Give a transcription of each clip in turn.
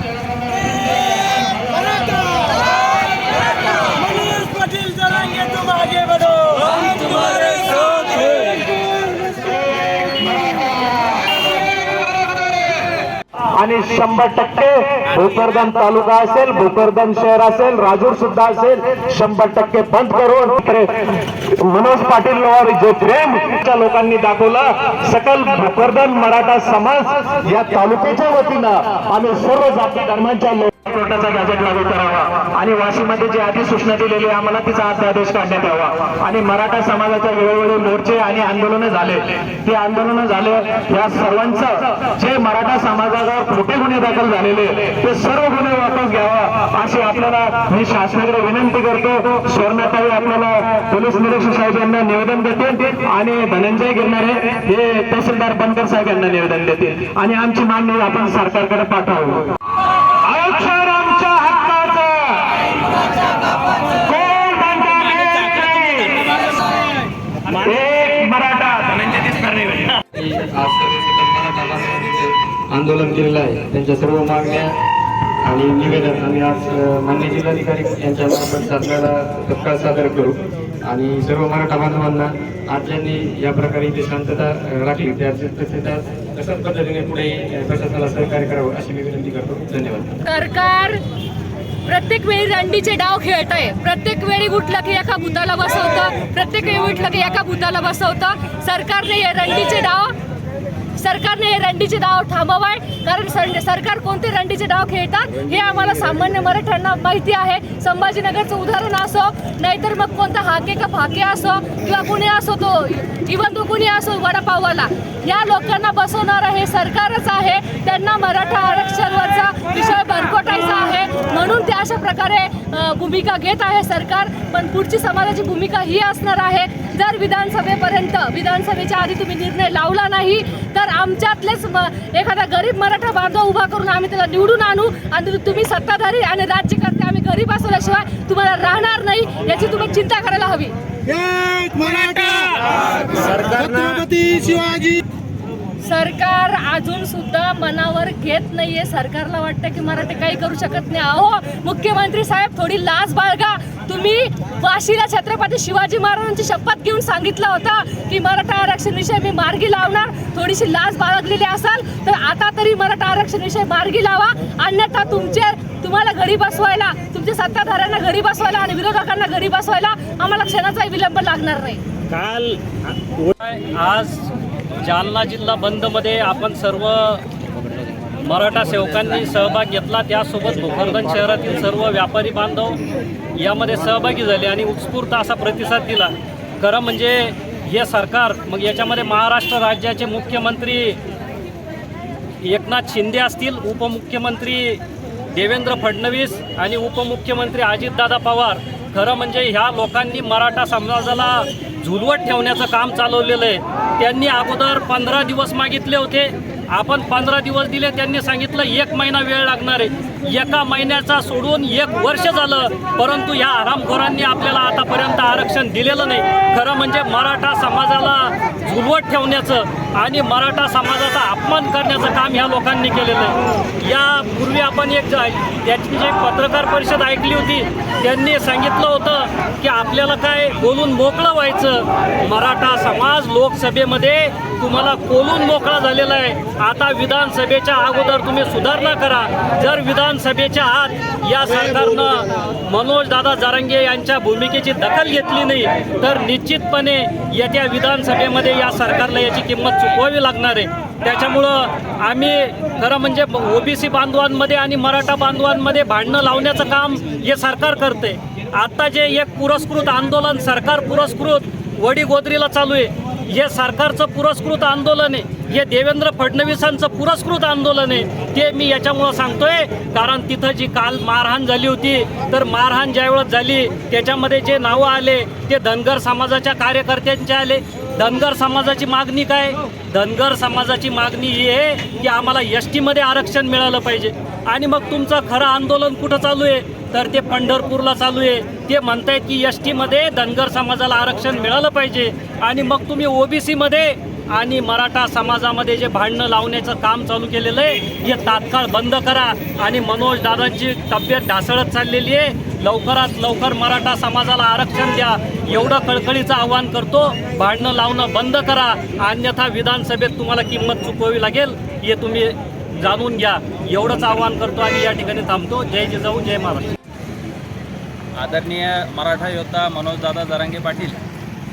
Thank you. आणि शंभर टक्के भोकरदन तालुका असेल भोकरदन शहर असेल राजूर सुद्धा असेल शंभर टक्के बंद करून मनोज पाटील वर जे प्रेम त्या लोकांनी दाखवलं सकल भोकरदन मराठा समाज या तालुक्याच्या वतीनं आम्ही सर्व जाती धर्मांच्या कोर्टाचा गॅजेट लागू करावा. आणि वाशीमध्ये जी अधिसूचना दिलेली आम्हाला तिचा अध्यादेश काढण्यात यावा. आणि मराठा समाजाच्या वेळोवेळी मोर्चे आणि आंदोलनं झाले. ते आंदोलनं झाले या सर्वांचं जे मराठा समाजावर खोटे गुन्हे दाखल झालेले ते सर्व गुन्हे वापस घ्यावा अशी आपल्याला मी शासनाकडे विनंती करतो. स्वर्णताई आपल्याला पोलीस निरीक्षक साहेब यांना निवेदन देतील आणि धनंजय गिरणारे हे तहसीलदार बनकर साहेब यांना निवेदन देतील. आणि आमची मागणी आपण सरकारकडे पाठवू आंदोलन केलेलं आहे. त्यांच्या सर्व मागण्या आणि निवेदन आम्ही आज मान्य जिल्हाधिकारी यांच्या मार्फत साधण्याला तत्काळ सादर करू. आणि सर्व मराठा बांधवांना आज ज्यांनी या प्रकारे इथे शांतता राखली. त्या शांततेचा तशाच पद्धतीने पुढे प्रशासनाला सहकार्य करावं अशी मी विनंती करतो. धन्यवाद. सरकार प्रत्येक वेळी रंडीचे डाव खेळत आहे प्रत्येक वेळी उठलं की एका भूताला बसवतं. प्रत्येक वेळी उठलं की एका भूताला बसवतं. सरकारने हे रंडीचे डाव सरकारने हे रंडीचे दाव थांबवाय कारण सरकार कोणते रंडीचे डाव खेळतात. हे आम्हाला सामान्य मराठ्यांना माहिती आहे. संभाजीनगरचं उदाहरण असो नाहीतर मग कोणता हाके का फाके असो किंवा कुणी असो तो इवन तो कुणी असो वडापाववाला. या लोकांना बसवणारं हे सरकारच आहे. त्यांना मराठा आरक्षणवरचा विषय भरकटायचा आहे. म्हणून ते अशा प्रकारे भूमिका घेत आहे सरकार. पण पुढची समाजाची भूमिका ही असणार आहे. जर विधानसभेपर्यंत विधानसभेच्या आधी तुम्ही निर्णय लावला नाही तर आमच्यातलेच एखादा गरीब मराठा बांधव उभा करून आम्ही त्याला निवडून आणू आणि तुम्ही सत्ताधारी आणि राज्यकर्ते आम्ही घरी बसवल्याशिवाय तुम्हाला राहणार नाही याची तुम्ही चिंता करायला हवी. एक मराठा! छत्रपती शिवाजी! सरकार अजून सुद्धा मनावर घेत नाहीये. सरकारला वाटतं की मराठी काही करू शकत नाही. अहो मुख्यमंत्री साहेब थोडी लाज बाळगा. तुम्ही वाशीला छत्रपती शिवाजी महाराजांची शपथ घेऊन सांगितला होता की मराठा आरक्षण विषय मी मार्गी लावणार. थोडीशी लाज बाळगलेली असाल तर आता तरी मराठा आरक्षण विषय मार्गी लावा. अन्यथा तुमचे तुम्हाला घरी बसवायला तुमच्या सत्ताधाऱ्यांना घरी बसवायला आणि विरोधकांना घरी बसवायला आम्हाला क्षणाचाही विलंब लागणार नाही. काल आज जालना जिल्हा बंदमध्ये आपण सर्व मराठा सेवकांनी सहभाग घेतला. त्यासोबत भोकरदन शहरातील सर्व व्यापारी बांधव यामध्ये सहभागी झाले आणि उत्स्फूर्त असा प्रतिसाद दिला. खरं म्हणजे हे सरकार मग याच्यामध्ये महाराष्ट्र राज्याचे मुख्यमंत्री एकनाथ शिंदे असतील उपमुख्यमंत्री देवेंद्र फडणवीस आणि उपमुख्यमंत्री अजितदादा पवार. खरं म्हणजे ह्या लोकांनी मराठा समाजाला झुलवत ठेवण्याचं काम चालवलेलं आहे. त्यांनी अगोदर पंधरा दिवस मागितले होते. आपण पंधरा दिवस दिले त्यांनी सांगितलं एक महिना वेळ लागणार आहे. एका महिन्याचा सोडून एक वर्ष झालं परंतु या आरामखोरांनी आपल्याला आतापर्यंत आरक्षण दिलेलं नाही. खरं म्हणजे मराठा समाजाला झुलवत ठेवण्याचं आणि मराठा समाजाचा अपमान करण्याचं काम ह्या लोकांनी केलेलं आहे. यापूर्वी आपण एक त्याची जी पत्रकार परिषद ऐकली होती त्यांनी सांगितलं होतं की आपल्याला काय बोलून मोकळं व्हायचं? मराठा समाज लोकसभेमध्ये तुम्हाला कोलून मोकळा झालेला आहे. आता विधानसभेच्या अगोदर तुम्ही सुधारणा करा. जर विधानसभेच्या आत या सरकारनं मनोज दादा जारंगे यांच्या भूमिकेची दखल घेतली नाही तर निश्चितपणे येत्या विधानसभेमध्ये या सरकारला याची किंमत चुकवावी लागणार आहे. त्याच्यामुळं आम्ही खरं म्हणजे ओबीसी बांधवांमध्ये आणि मराठा बांधवांमध्ये भांडणं लावण्याचं काम हे सरकार करते आत्ता जे एक पुरस्कृत आंदोलन सरकार पुरस्कृत वडी गोदरीला चालू आहे. हे सरकारचं पुरस्कृत आंदोलन आहे. हे देवेंद्र फडणवीसांचं पुरस्कृत आंदोलन आहे ते मी याच्यामुळं सांगतोय. कारण तिथं जी काल मारहाण झाली होती तर मारहाण ज्यावेळेस झाली त्याच्यामध्ये जे नावं आले ते धनगर समाजाच्या कार्यकर्त्यांचे आले. धनगर समाजाची मागणी काय? धनगर समाजाची मागणी ही आहे की आम्हाला एस टीमध्ये आरक्षण मिळालं पाहिजे. आणि मग तुमचं खरं आंदोलन कुठं चालू आहे? तर ते पंढरपूरला चालू आहे. ते म्हणतायत की एस टीमध्ये धनगर समाजाला आरक्षण मिळालं पाहिजे. आणि मग तुम्ही ओबीसीमध्ये आणि मराठा समाजामध्ये जे भांडणं लावण्याचं काम चालू केलेलं आहे हे तात्काळ बंद करा. आणि मनोज दादांची तब्येत ढासळत चाललेली आहे. लवकरात लवकर मराठा समाजाला आरक्षण द्या. एवढं कळकळीचं आव्हान करतो. भांडणं लावणं बंद करा. अन्यथा विधानसभेत तुम्हाला किंमत चुकवावी लागेल हे तुम्ही जाणून घ्या. एवढंच आव्हान करतो आणि या ठिकाणी थांबतो. जय जिजाऊ जय महाराष्ट्र. आदरणीय मराठा योद्धा मनोजदादा जरांगे पाटील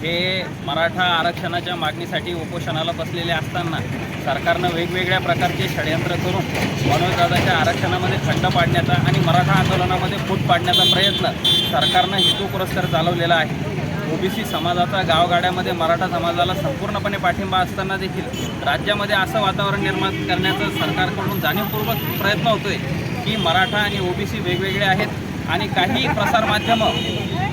हे मराठा आरक्षणाच्या मागणीसाठी उपोषणाला बसलेले असताना सरकारनं वेगवेगळ्या प्रकारचे षडयंत्र करून मनोजदादाच्या आरक्षणामध्ये खंड पाडण्याचा आणि मराठा आंदोलनामध्ये फूट पाडण्याचा प्रयत्न सरकारनं हेतुपुरस्कर चालवलेला आहे. ओबीसी समाजाचा गावगाड्यामध्ये मराठा समाजाला संपूर्णपणे पाठिंबा असताना देखील राज्यामध्ये असं वातावरण निर्माण करण्याचा सरकारकडून जाणीवपूर्वक प्रयत्न होतोय की मराठा आणि ओबीसी वेगवेगळे आहेत. आणि काही प्रसारमाध्यमं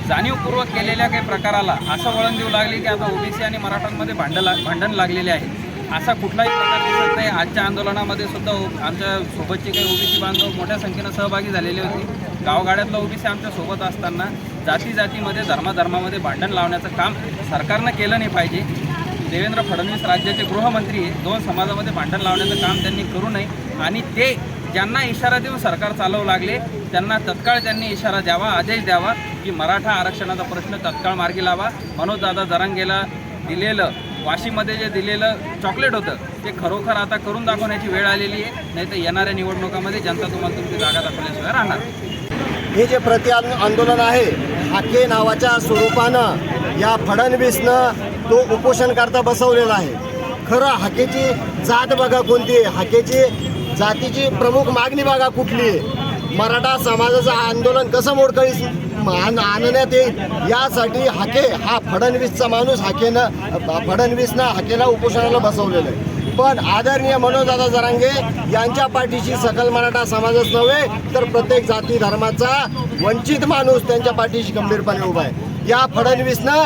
जाणीवपूर्वक केलेल्या काही प्रकाराला असं वळण देऊ लागले की आता ओबीसी आणि मराठांमध्ये भांडण ला भांडण लागलेले आहे. असा कुठलाही प्रकार दिसत नाही. आजच्या आंदोलनामध्ये सुद्धा आमच्या सोबतचे काही ओबीसी बांधव मोठ्या संख्येनं सहभागी झालेले होते. गावगाड्यातलं ओबीसी आमच्यासोबत असताना जाती जातीमध्ये धर्माधर्मामध्ये भांडण लावण्याचं काम सरकारनं केलं नाही पाहिजे. देवेंद्र फडणवीस राज्याचे गृहमंत्री आहे. दोन समाजामध्ये भांडण लावण्याचं काम त्यांनी करू नये. आणि ते ज्यांना इशारा देऊन सरकार चालवू लागले त्यांना तत्काळ त्यांनी इशारा द्यावा आदेश द्यावा की मराठा आरक्षणाचा प्रश्न तत्काळ मार्गी लावा. मनोजदादा जरांगेला दिलेलं वाशीमध्ये जे दिलेलं चॉकलेट होतं ते खरोखर आता करून दाखवण्याची वेळ आलेली आहे. नाही तर येणाऱ्या निवडणुकामध्ये जनता तुम्हाला तुमची जागा दाखवल्याशिवाय राहणार. हे जे प्रति आंदोलन आहे हाके नावाच्या स्वरूपानं या फडणवीसनं तो उपोषणकर्ता बसवलेला आहे. खरं हाकेची जात बघा कोणती हाकेची जातीची प्रमुख मागणी बघा कुठली आहे. मराठा समाजाचं आंदोलन कसं मोडकळीस? आणण्यात येईल. यासाठी हाके हा फडणवीसचा माणूस हाकेनं फडणवीसनं हाकेला उपोषणाला बसवलेलं आहे. पण आदरणीय मनोजदादा जरांगे यांच्या पाठीशी सकल मराठा समाजच नव्हे तर प्रत्येक जाती धर्माचा वंचित माणूस त्यांच्या पाठीशी गंभीरपणे उभा आहे. या फडणवीसनं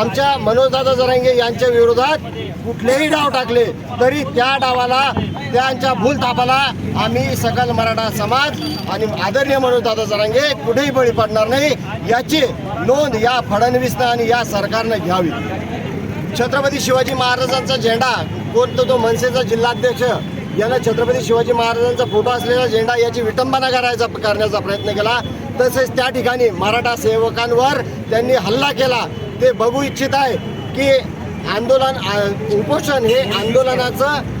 आमच्या मनोजदादा जरांगे यांच्या विरोधात कुठलेही डाव टाकले तरी त्या डावाला त्यांच्या भूलतापाला आम्ही सकल मराठा समाज आणि आदरणीय दादा जरांगे कुठेही बळी पडणार नाही याची नोंद या फडणवीसनं आणि या सरकारनं घ्यावी. छत्रपती शिवाजी महाराजांचा झेंडा कोणतो तो मनसेचा जिल्हाध्यक्ष यानं छत्रपती शिवाजी महाराजांचा फोटो असलेला झेंडा याची विटंबना करायचा करण्याचा प्रयत्न केला. तसेच त्या ठिकाणी मराठा सेवकांवर त्यांनी हल्ला केला. ते बघू इच्छित आहे की आंदोलन उपोषण हे आंदोलनाचं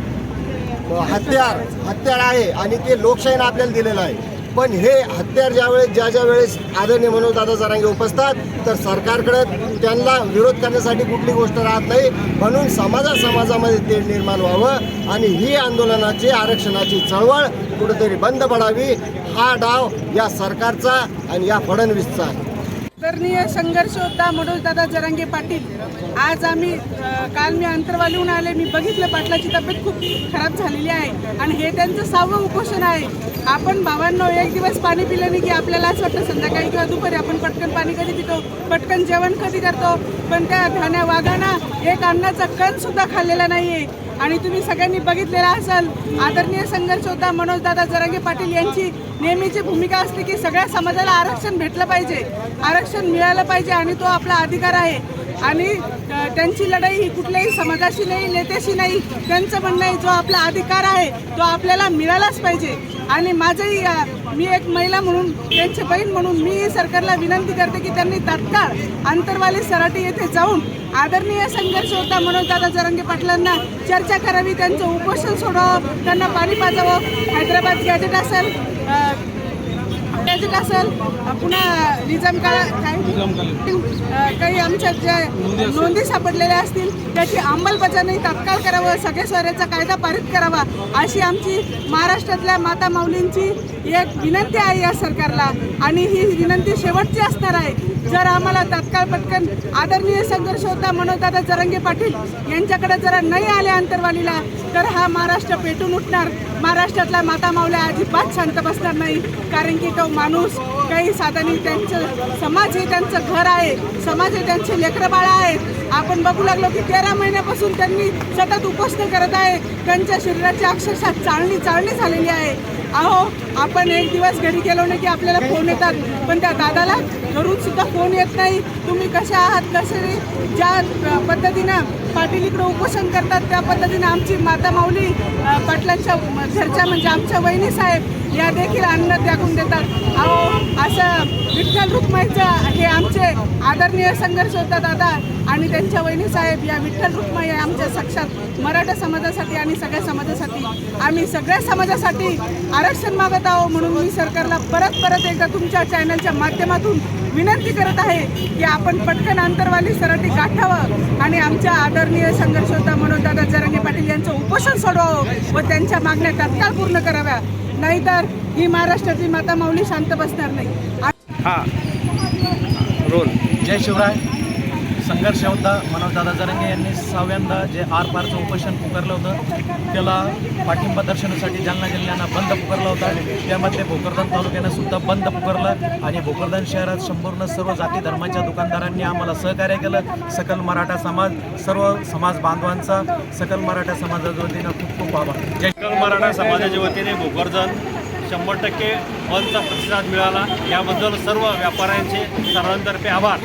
हत्यार हत्यार आहे आणि ते लोकशाहीनं आपल्याला दिलेलं आहे. पण हे हत्यार ज्यावेळेस ज्या ज्या वेळेस आदरणीय मनोजदादा जरांगे उपसतात तर सरकारकडे त्यांना विरोध करण्यासाठी कुठली गोष्ट राहत नाही. म्हणून समाजा समाजामध्ये ते निर्माण व्हावं आणि ही आंदोलनाची आरक्षणाची चळवळ कुठेतरी बंद पडावी. हा डाव या सरकारचा आणि या फडणवीसचा. आहे आदरणीय संघर्ष होता मनोजदादा जरांगे पाटील. आज आम्ही काल मी अंतरवालीहून आले मी बघितलं पाटलाची तब्येत खूप खराब झालेली आहे आणि हे त्यांचं सहावं उपोषण आहे. आपण भावांनो एक दिवस पाणी पिलं नाही की आपल्याला असं वाटतं संध्याकाळी किंवा दुपारी आपण पटकन पाणी कधी पितो पटकन जेवण कधी करतो. पण त्या धान्या वाघांना एक अन्नाचा कण सुद्धा खाल्लेला आहे आणि तुम्ही सगळ्यांनी बघितलेला असाल आदरणीय संघर्ष होता मनोजदादा जरांगे पाटील यांची नेहमीची भूमिका असते की सगळ्या समाजाला आरक्षण भेटलं पाहिजे आरक्षण मिळालं पाहिजे आणि तो आपला अधिकार आहे. आणि त्यांची लढाई ही कुठल्याही समाजाशी नाही नेत्याशी नाही त्यांचं म्हणणं आहे जो आपला अधिकार आहे तो आपल्याला मिळालाच पाहिजे. आणि माझंही मी एक महिला म्हणून त्यांची बहीण म्हणून मी सरकारला विनंती करते की त्यांनी तात्काळ अंतरवाली सराटी येथे जाऊन आदरणीय संघर्ष होता म्हणून दादा जरंगे पाटलांना चर्चा करावी त्यांचं उपोषण सोडावं त्यांना पाणी पाजावं. हैदराबाद गॅजेट असेल गॅजेट असेल पुन्हा निजाम काळा काय? अ, काही आमच्या ज्या नोंदी सापडलेल्या असतील त्याची अंमलबजावणी तात्काळ करावं सगळे स्वराचा कायदा पारित करावा अशी आमची महाराष्ट्रातल्या माता माऊलींची एक विनंती आहे या सरकारला. आणि ही विनंती शेवटची असणार आहे. जर आम्हाला तात्काळ पटकन आदरणीय संघर्ष होता मनोजदादा जरंगे पाटील यांच्याकडे जरा नाही आले अंतरवालीला तर हा महाराष्ट्र पेटून उठणार. महाराष्ट्रातल्या माता माऊल्या अजिबात शांत बसणार नाही. कारण की तो माणूस काही साधनी त्यांचं समाज हे त्यांचं घर आहे. समाज हे त्यांचे लेकरं बाळा आहेत. आपण बघू लागलो की तेरा महिन्यापासून त्यांनी सतत उपोषण करत आहे. त्यांच्या शरीराची अक्षरशः चाळणी चाळणी झालेली आहे. अहो आपण एक दिवस घरी गेलो नाही की आपल्याला फोन येतात. पण त्या दादाला घरून सुद्धा फोन येत नाही. तुम्ही कशा आहात? कसे ज्या पद्धतीनं पाटील इकडं उपोषण करतात त्या पद्धतीनं आमची माता माऊली पाटलांच्या घरच्या म्हणजे आमच्या वहिनी साहेब या देखील अन्न त्यागून देतात. अहो असं विठ्ठल रुक्माईचं हे आमचे आदरणीय संघर्ष होता दादा आणि त्यांच्या वहिनी साहेब या विठ्ठल रुक्माई आहे आमच्या साक्षात मराठा समाजासाठी आणि सगळ्या समाजासाठी. आम्ही सगळ्या समाजासाठी आरक्षण मागत आहो म्हणून मी सरकारला परत परत एकदा तुमच्या चॅनलच्या माध्यमातून विनंती करत आहे की आपण पटकन अंतरवाली सराटी गाठावं आणि आमच्या आदरणीय संघर्ष होता म्हणून पाटील यांचं उपोषण सोडवावं व त्यांच्या मागण्या तात्काळ पूर्ण कराव्या. नाहीतर ही महाराष्ट्राची माता माऊली शांत बसणार नाही. जय शिवराय. संघर्ष होता. मनोजदादा जरंगे यांनी सहाव्यांदा जे आर पारचं उपोषण पुकारलं होतं त्याला पाठिंबा दर्शनासाठी जालना जिल्ह्यानं बंद पुकारला होता. त्यामध्ये भोकरदन तालुक्यानं सुद्धा बंद पुकारलं आणि भोकरदन शहरात संपूर्ण सर्व जाती धर्माच्या दुकानदारांनी आम्हाला सहकार्य केलं. सकल मराठा समाज सर्व समाज बांधवांचा सकल मराठा समाजाच्या वतीनं खूप खूप आभार. जय सकल मराठा समाजाच्या वतीने भोकरदन शंभर टक्के बंदचा प्रतिसाद मिळाला. याबद्दल सर्व व्यापाऱ्यांचे सर्वांतर्फे आभार.